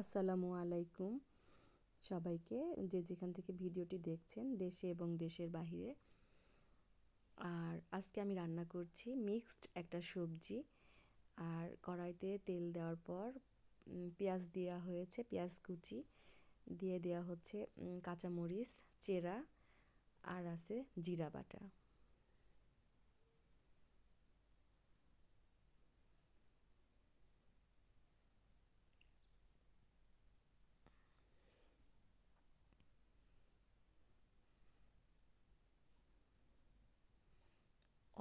আসসালামু আলাইকুম সবাইকে যে যেখান থেকে ভিডিওটি দেখছেন দেশে এবং দেশের বাহিরে। আর আজকে আমি রান্না করছি মিক্সড একটা সবজি। আর কড়াইতে তেল দেওয়ার পর পেঁয়াজ দেওয়া হয়েছে, পেঁয়াজ কুচি দিয়ে দেওয়া হচ্ছে কাঁচামরিচ, চেরা, আর আছে জিরা বাটা।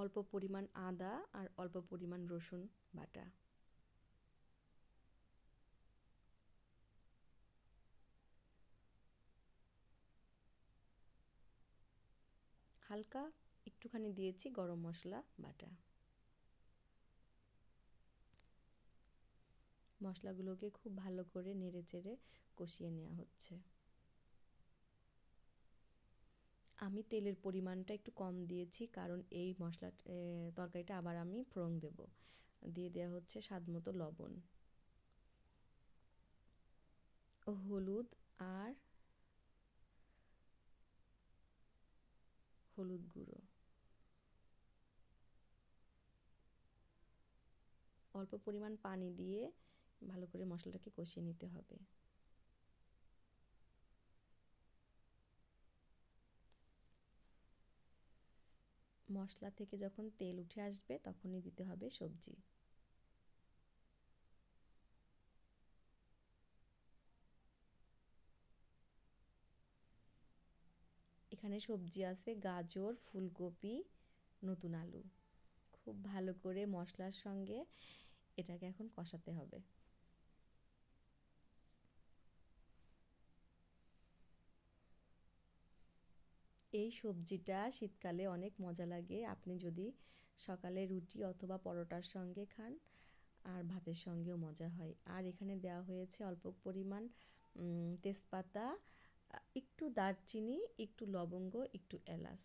অল্প পরিমাণ আদা আর অল্প পরিমাণ রসুন বাটা। হালকা একটুখানি দিয়েছি গরম মশলা, বাটা। মশলাগুলোকে খুব ভালো করে নেড়ে চেড়ে কষিয়ে নেওয়া হচ্ছে। আমি তেলের পরিমাণটা একটু কম দিয়েছি, কারণ এই মশলা তরকারিটা আবার আমি ফোড়ন দেব। দিয়ে দেওয়া হচ্ছে স্বাদ মতো লবণ। ও হলুদ আর হলুদ গুঁড়ো। অল্প পরিমাণ পানি দিয়ে ভালো করে মশলাটাকে কষিয়ে নিতে হবে। মশলা থেকে যখন তেল উঠে আসবে তখনই দিতে হবে সবজি। এখানে সবজি আছে, গাজর, ফুলকপি, নতুন আলু। খুব ভালো করে মশলার সঙ্গে এটাকে এখন কষাতে হবে। এই সবজিটা শীতকালে অনেক মজা লাগে। আপনি যদি সকালে রুটি অথবা পরোটার সঙ্গে খান, আর ভাতের সঙ্গেও মজা হয়। আর এখানে দেওয়া হয়েছে অল্প পরিমাণ তেজপাতা, একটু দারচিনি, একটু লবঙ্গ, একটু এলাচ।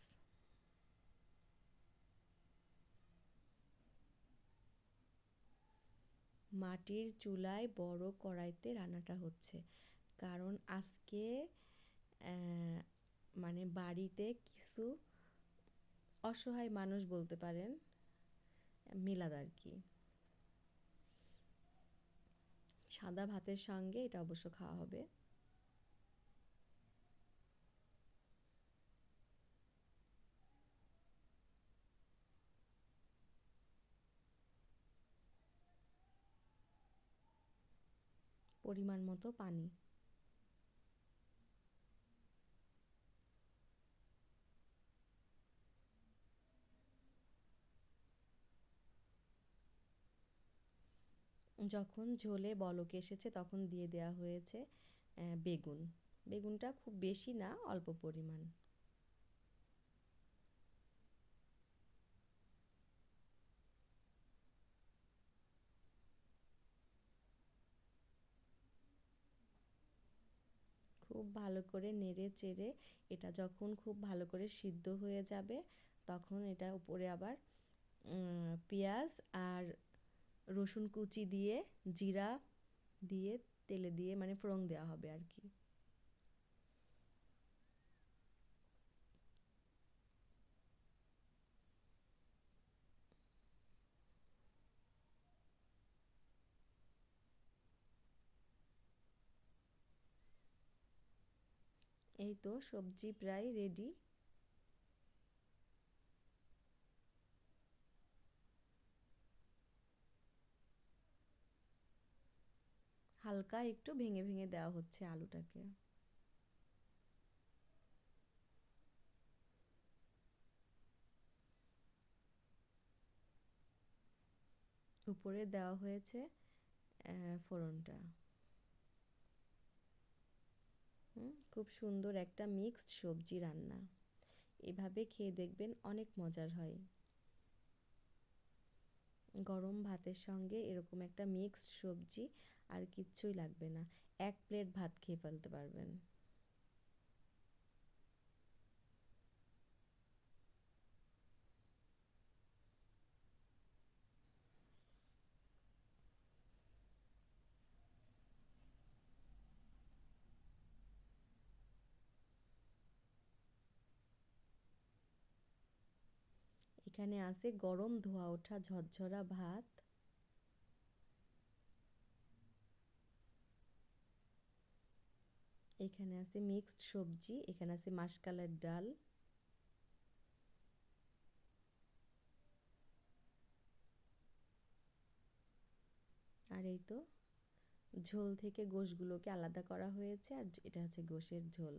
মাটির চুলায় বড় কড়াইতে রান্নাটা হচ্ছে। কারণ আজকে মানে বাড়িতে কিছু অসহায় মানুষ বলতে পারেন, মিলাদ আর কি। সাদা ভাতের সঙ্গে এটা অবশ্য খাওয়া হবে। পরিমাণ মতো পানি। যখন ঝোলে বলক এসেছে তখন দিয়ে দেওয়া হয়েছে বেগুন। বেগুনটা খুব বেশি না, অল্প পরিমাণ। খুব ভালো করে নেড়ে চেড়ে এটা যখন খুব ভালো করে সিদ্ধ হয়ে যাবে, তখন এটা উপরে আবার পেঁয়াজ আর রসুন কুচি দিয়ে, জিরা দিয়ে, তেলে দিয়ে মানে ফোড়ন দেওয়া হবে আর কি। এই তো সবজি প্রায় রেডি হালকা একটু ভেঙে ভেঙে দেওয়া হচ্ছে আলুটাকে। উপরে দেওয়া হয়েছে ফোড়নটা। খুব সুন্দর একটা মিক্সড সবজি রান্না। এভাবে খেয়ে দেখবেন অনেক মজার হয়। গরম ভাতের সঙ্গে এরকম একটা মিক্সড সবজি আর কিচ্ছুই লাগবে না। এক প্লেট ভাত খেয়ে ফেলতে পারবেন। এখানে আছে গরম ধোয়া ওঠা ঝরঝরা ভাত। এখানে আছে মিক্সড সবজি, এখানে আছে মাসকালের ডাল। আর এই তো ঝোল থেকে গোশগুলোকে আলাদা করা হয়েছে, আর এটা হচ্ছে গোশের ঝোল।